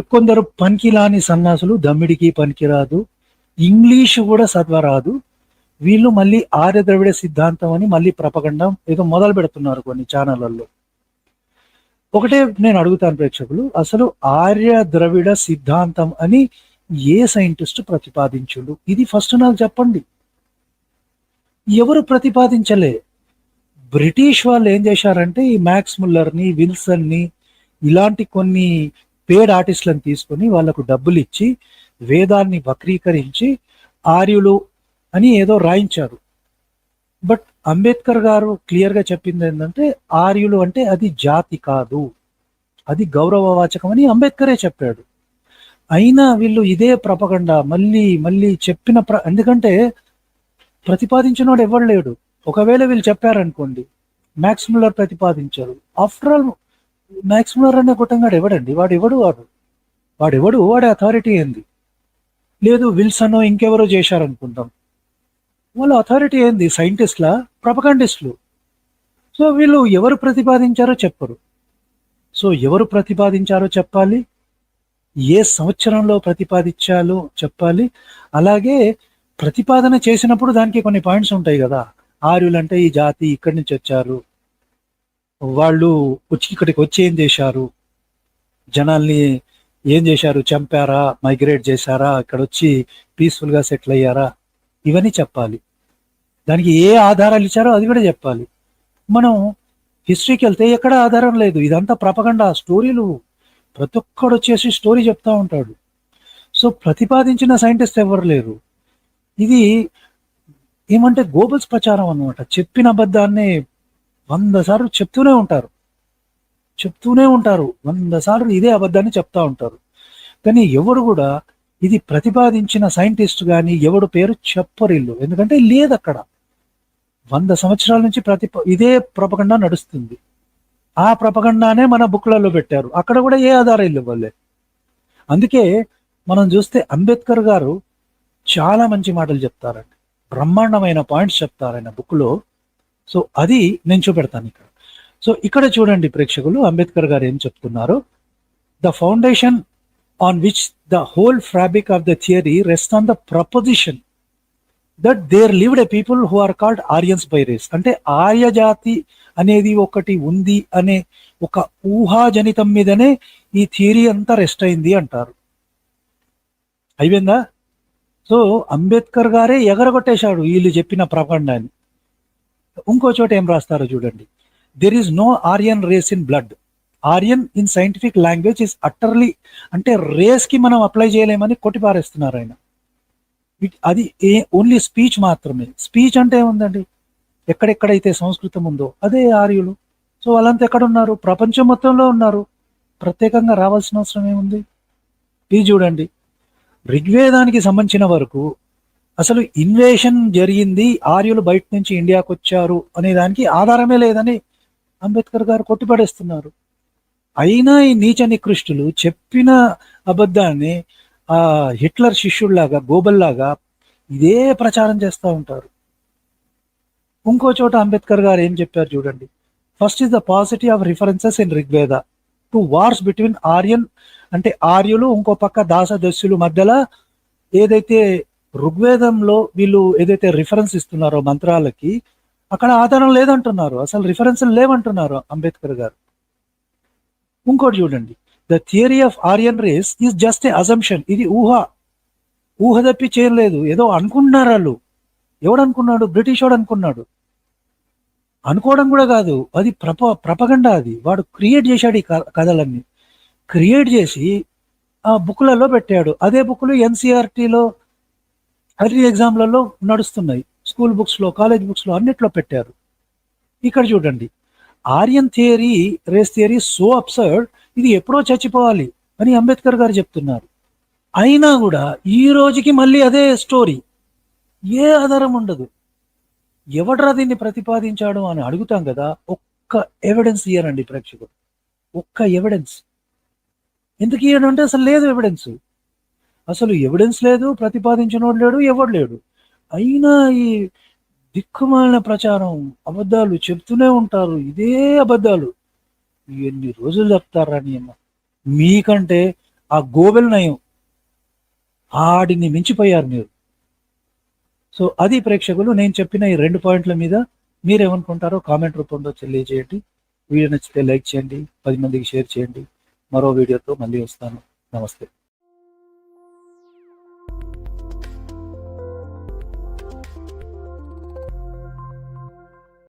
కొందరు పనికిలాని సన్నాసులు దమ్మిడికి పనికిరాదు. ఇంగ్లీష్ కూడా సద్వరాదు వీళ్ళు మళ్ళీ ఆర్య ద్రవిడ సిద్ధాంతం అని మళ్ళీ ప్రపగండం ఏదో మొదలు పెడుతున్నారు కొన్ని ఛానళ్ళల్లో. ఒకటే నేను అడుగుతాను ప్రేక్షకులు అసలు ఆర్య ద్రవిడ సిద్ధాంతం అని ఏ సైంటిస్ట్ ప్రతిపాదించుడు? ఇది ఫస్ట్ నాకు చెప్పండి. ఎవరు ప్రతిపాదించలే? బ్రిటిష్ వాళ్ళు ఏం చేశారంటే ఈ మ్యాక్స్ ముల్లర్ని విల్సన్ని ఇలాంటి కొన్ని పేడ్ ఆర్టిస్టులను తీసుకొని వాళ్ళకు డబ్బులు ఇచ్చి వేదాన్ని వక్రీకరించి ఆర్యులు అని ఏదో రాయించారు. బట్ అంబేద్కర్ గారు క్లియర్గా చెప్పింది ఏంటంటే ఆర్యులు అంటే అది జాతి కాదు. అది గౌరవవాచకం అని అంబేద్కరే చెప్పాడు. అయినా వీళ్ళు ఇదే ప్రపగండ మళ్ళీ మళ్ళీ చెప్పిన ప్ర ఎందుకంటే ప్రతిపాదించినోడు ఎవరు లేడు. ఒకవేళ వీళ్ళు చెప్పారనుకోండి మ్యాక్స్ ముల్లర్ ప్రతిపాదించారు. ఆఫ్టర్ ఆల్ మ్యాక్స్ ముల్లర్ అనే గుట్టంగాడు ఎవడండి? వాడు ఎవడు వాడు? వాడు ఎవడు? వాడి అథారిటీ ఏంది? లేదు విల్సన్ ఇంకెవరో చేశారనుకుంటాం. వాళ్ళ అథారిటీ ఏంది? సైంటిస్ట్లా ప్రపకండిస్టులు సో వీళ్ళు ఎవరు ప్రతిపాదించారో చెప్పరు. సో ఎవరు ప్రతిపాదించారో చెప్పాలి. ఏ సంవత్సరంలో ప్రతిపాదించాలో చెప్పాలి. అలాగే ప్రతిపాదన చేసినప్పుడు దానికి కొన్ని పాయింట్స్ ఉంటాయి కదా. ఆర్యులు అంటే ఈ జాతి ఇక్కడి నుంచి వచ్చారు. వాళ్ళు వచ్చి ఇక్కడికి వచ్చి ఏం చేశారు? జనాల్ని ఏం చేశారు? చంపారా? మైగ్రేట్ చేశారా? ఇక్కడ వచ్చి పీస్ఫుల్గా సెటిల్ అయ్యారా? ఇవన్నీ చెప్పాలి. దానికి ఏ ఆధారాలు ఇచ్చారో అది కూడా చెప్పాలి. మనం హిస్టరీకి వెళ్తే ఎక్కడ ఆధారం లేదు. ఇదంతా ప్రపగండ స్టోరీలు. ప్రతి ఒక్కడు వచ్చేసి స్టోరీ చెప్తా ఉంటాడు. సో ప్రతిపాదించిన సైంటిస్ట్ ఎవరు లేరు. ఇది ఏమంటే గోబల్స్ ప్రచారం అనమాట చెప్పిన అబద్ధాన్ని వంద సార్లు చెప్తూనే ఉంటారు. చెప్తూనే ఉంటారు. వంద సార్లు ఇదే అబద్ధాన్ని చెప్తా ఉంటారు. కానీ ఎవరు కూడా ఇది ప్రతిపాదించిన సైంటిస్ట్ కానీ ఎవడు పేరు చెప్పరిల్లు ఎందుకంటే లేదు అక్కడ వంద సంవత్సరాల నుంచి ప్రతి ఇదే ప్రపగండ నడుస్తుంది. ఆ ప్రపగండానే మన బుక్లలో పెట్టారు. అక్కడ కూడా ఏ ఆధారాలు ఇవ్వలే. అందుకే మనం చూస్తే అంబేద్కర్ గారు చాలా మంచి మాటలు చెప్తారండి. బ్రహ్మాండమైన పాయింట్స్ చెప్తారు ఆయన బుక్లో. సో అది నేను చూపెడతాను ఇక్కడ. సో ఇక్కడ చూడండి ప్రేక్షకులు అంబేద్కర్ గారు ఏం చెప్తున్నారు? The foundation on which the whole fabric of the theory rest on the proposition that there lived a people who are called Aryans by race అంటే ఆర్య జాతి అనేది ఒకటి ఉంది అనే ఒక ఊహాజనితం మీదనే ఈ థియరీ అంతా రెస్ట్ అయింది అంటారు. అయిపోయిందా? సో అంబేద్కర్ గారే ఎగరగొట్టేశాడు వీళ్ళు చెప్పిన ప్రపండాన్ని. ఇంకో చోట ఏం రాస్తారో చూడండి. There is no Aryan race in blood Aryan in scientific language is utterly అంటే రేస్కి మనం అప్లై చేయలేమని కొట్టిపారేస్తున్నారు ఆయన. ఇట్- అది ఏ ఓన్లీ స్పీచ్ మాత్రమే. స్పీచ్ అంటే ఏముందండి? ఎక్కడెక్కడైతే సంస్కృతం ఉందో అదే ఆర్యులు. సో వాళ్ళంతా ఎక్కడ ఉన్నారు ప్రపంచం మొత్తంలో ఉన్నారు. ప్రత్యేకంగా రావాల్సిన అవసరం ఏముంది? ఇది చూడండి. ఋగ్వేదానికి సంబంధించిన వరకు అసలు ఇన్వేషన్ జరిగింది ఆర్యులు బయట నుంచి ఇండియాకు వచ్చారు అనే దానికి ఆధారమే లేదని అంబేద్కర్ గారు కొట్టిపడేస్తున్నారు. అయినా ఈ నీచ నికృష్టులు చెప్పిన అబద్ధాన్ని ఆ హిట్లర్ శిష్యుల్లాగా గోబల్లాగా ఇదే ప్రచారం చేస్తూ ఉంటారు. ఇంకో చోట అంబేద్కర్ గారు ఏం చెప్పారు చూడండి. First is the positive of references in Rigveda to wars between Aryan అంటే ఆర్యులు ఇంకో పక్క దాసదస్యులు మధ్యలో ఏదైతే ఋగ్వేదంలో వీళ్ళు ఏదైతే రిఫరెన్స్ ఇస్తున్నారో మంత్రాలకి అక్కడ ఆధారం లేదంటున్నారు. అసలు రిఫరెన్స్ లేవంటున్నారు అంబేద్కర్ గారు. ఇంకోటి చూడండి. The theory of Aryan race is just a assumption ఇది ఊహ. ఊహ తప్పి చేయలేదు ఏదో అనుకున్నారు వాళ్ళు. ఎవడు అనుకున్నాడు బ్రిటిష్ వాడు అనుకున్నాడు అనుకోవడం కూడా కాదు. అది ప్రప ప్రపగండ అది. వాడు క్రియేట్ చేశాడు ఈ క- కథలన్నీ. క్రియేట్ చేసి ఆ బుక్లలో పెట్టాడు. అదే బుక్లు ఎన్సీఆర్టీలో అన్ని ఎగ్జామ్లలో నడుస్తున్నాయి. స్కూల్ బుక్స్లో కాలేజ్ బుక్స్లో అన్నిట్లో పెట్టారు. ఇక్కడ చూడండి. Aryan theory race theory so absurd. ఇది ఎప్పుడో చచ్చిపోవాలి అని అంబేద్కర్ గారు చెప్తున్నారు. అయినా కూడా ఈ రోజుకి మళ్ళీ అదే స్టోరీ. ఏ ఆధారం ఉండదు. ఎవడ్రా దీన్ని ప్రతిపాదించాడు అని అడుగుతాం కదా ఒక్క ఎవిడెన్స్ ఇయ్యరండి ప్రేక్షకుడు ఒక్క ఎవిడెన్స్ ఎందుకు ఇయ్యడం అంటే అసలు లేదు ఎవిడెన్స్ అసలు ఎవిడెన్స్ లేదు ప్రతిపాదించినోడు లేడు ఎవడు లేడు. అయినా ఈ దిక్కుమాలిన ప్రచారం అబద్ధాలు చెప్తూనే ఉంటారు. ఇదే అబద్ధాలు. ఎన్ని రోజులు చెప్తారా నీ మీకంటే ఆ గోబెల్ నయం ఆడిని మించిపోయారు మీరు. సో అది ప్రేక్షకులు నేను చెప్పిన ఈ రెండు పాయింట్ల మీద మీరేమనుకుంటారో కామెంట్ రూపంలో తెలియజేయండి. వీడియో నచ్చితే లైక్ చేయండి పది మందికి షేర్ చేయండి. మరో వీడియోతో మళ్ళీ వస్తాను. నమస్తే.